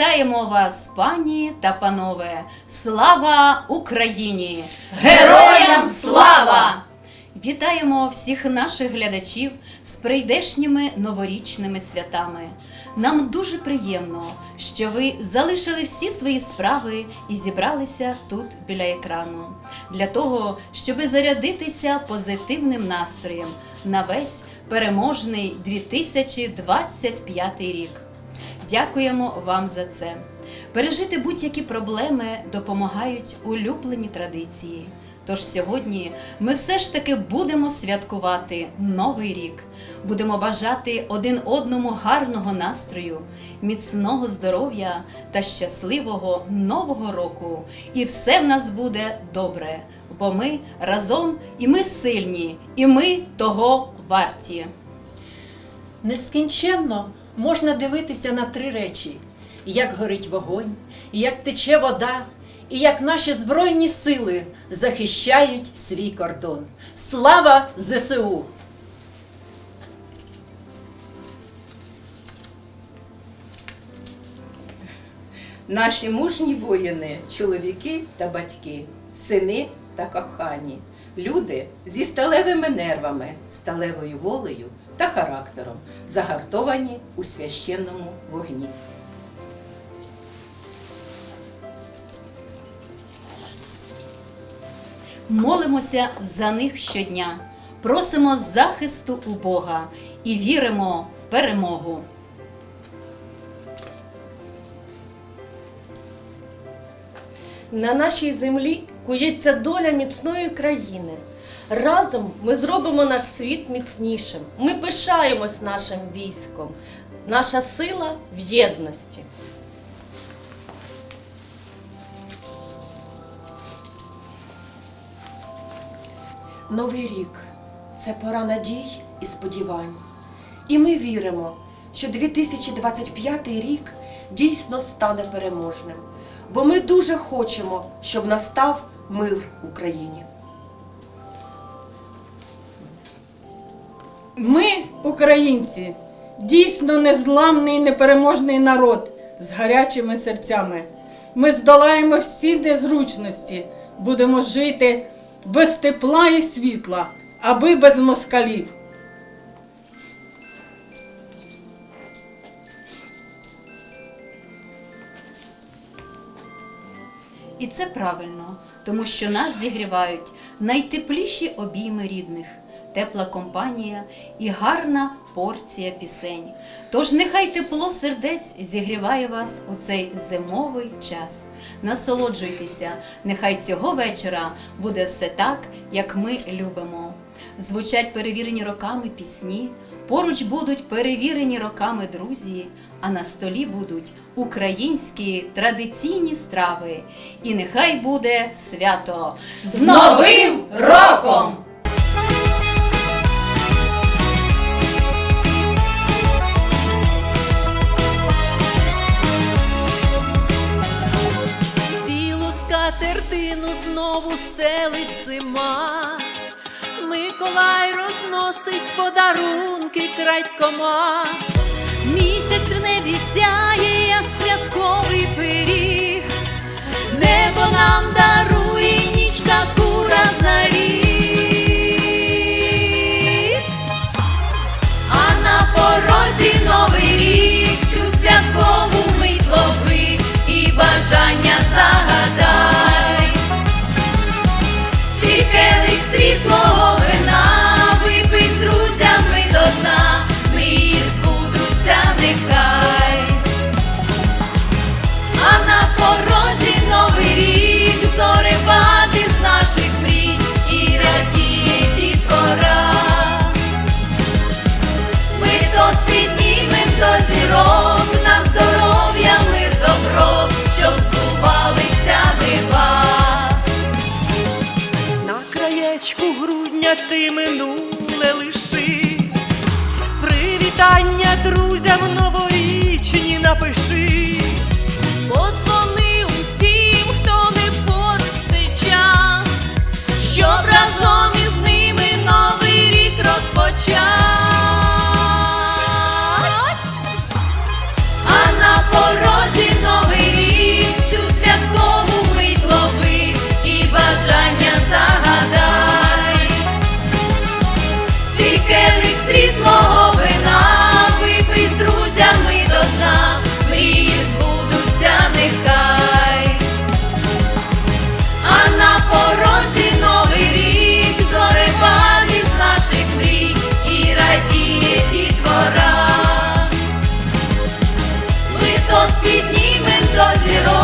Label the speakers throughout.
Speaker 1: Вітаємо вас, пані та панове! Слава Україні! Героям слава! Вітаємо всіх наших глядачів з прийдешніми новорічними святами. Нам дуже приємно, що ви залишили всі свої справи і зібралися тут біля екрану для того, щоб зарядитися позитивним настроєм на весь переможний 2025 рік. Дякуємо вам за це. Пережити будь-які проблеми допомагають улюблені традиції. Тож сьогодні ми все ж таки будемо святкувати Новий рік. Будемо бажати один одному гарного настрою, міцного здоров'я та щасливого нового року. І все в нас буде добре, бо ми разом і ми сильні, і ми того варті.
Speaker 2: Нескінченно можна дивитися на три речі: як горить вогонь, як тече вода, і як наші збройні сили захищають свій кордон. Слава ЗСУ!
Speaker 3: Наші мужні воїни, чоловіки та батьки, сини та кохані, люди зі сталевими нервами, сталевою волею та характером, загартовані у священному вогні.
Speaker 1: Молимося за них щодня, просимо захисту у Бога і віримо в перемогу.
Speaker 4: На нашій землі кується доля міцної країни. Разом ми зробимо наш світ міцнішим. Ми пишаємось нашим військом. Наша сила в єдності.
Speaker 5: Новий рік це пора надій і сподівань. І ми віримо, що 2025 рік дійсно стане переможним, бо ми дуже хочемо, щоб настав мир в Україні.
Speaker 6: Ми, українці, дійсно незламний і непереможний народ з гарячими серцями. Ми здолаємо всі незручності, будемо жити без тепла і світла, аби без москалів.
Speaker 1: І це правильно, тому що нас зігрівають найтепліші обійми рідних, тепла компанія і гарна порція пісень. Тож нехай тепло сердець зігріває вас у цей зимовий час. Насолоджуйтеся, нехай цього вечора буде все так, як ми любимо. Звучать перевірені роками пісні, поруч будуть перевірені роками друзі, а на столі будуть українські традиційні страви. І нехай буде свято з Новим роком!
Speaker 2: Знову стелить зима. Миколай розносить подарунки крадькома.
Speaker 1: Місяць в небі сяє, як святковий пиріг. Небо нам дарує ніч таку раз на рік. А на порозі новий рік, цю святкову мить лови і бажання загадай. Рік зоревати з наших мрій і радіти двора, Ми то спіднімем до зірок, на здоров'я, мир, добро, щоб збувалися дива.
Speaker 7: На краєчку грудня ти минуле
Speaker 1: піднімем до зірок.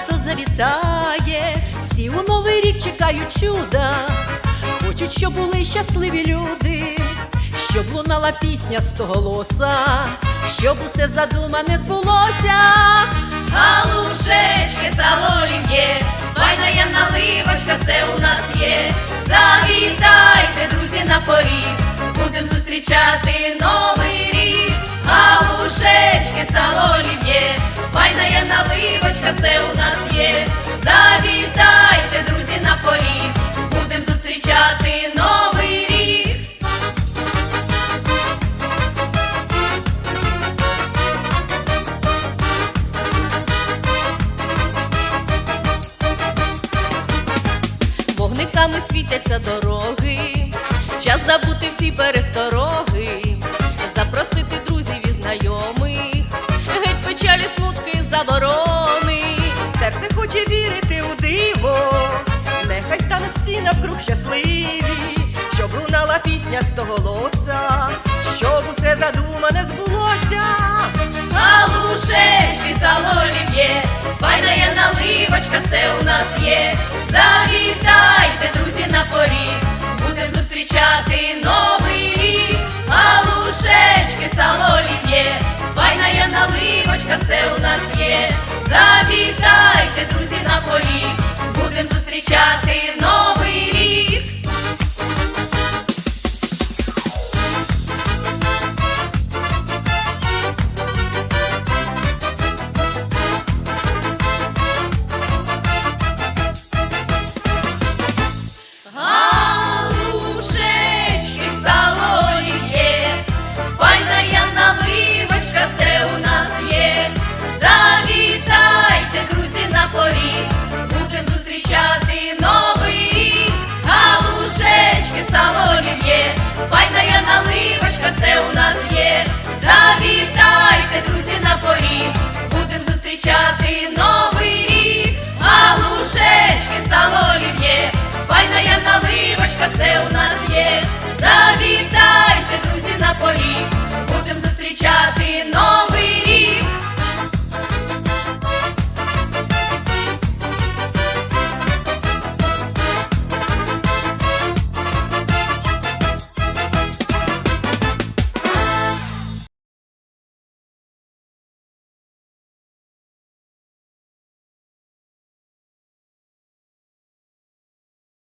Speaker 1: Свято завітає.
Speaker 2: Всі у новий рік чекають чуда, хочуть, щоб були щасливі люди, щоб лунала пісня стоголоса, щоб усе задумане збулося.
Speaker 1: Галушечки, сало олів'є, файна наливочка, все у нас є. Завітайте, друзі, на поріг, будем зустрічати новий рік. Галушечки, сало олів'є, файна я наливочка, все у нас є. Завітайте, друзі, на поріг, будем зустрічати новий рік.
Speaker 4: Вогниками світяться дороги,
Speaker 7: пісня щоб усе задумане збулося.
Speaker 1: Галушечки, сало олів'є, файна наливочка, все у нас є. Завітайте, друзі, на поріг, будем зустрічати новий рік. Галушечки, сало олів'є, файна наливочка, все у нас є. Завітайте, друзі, на поріг, будем зустрічати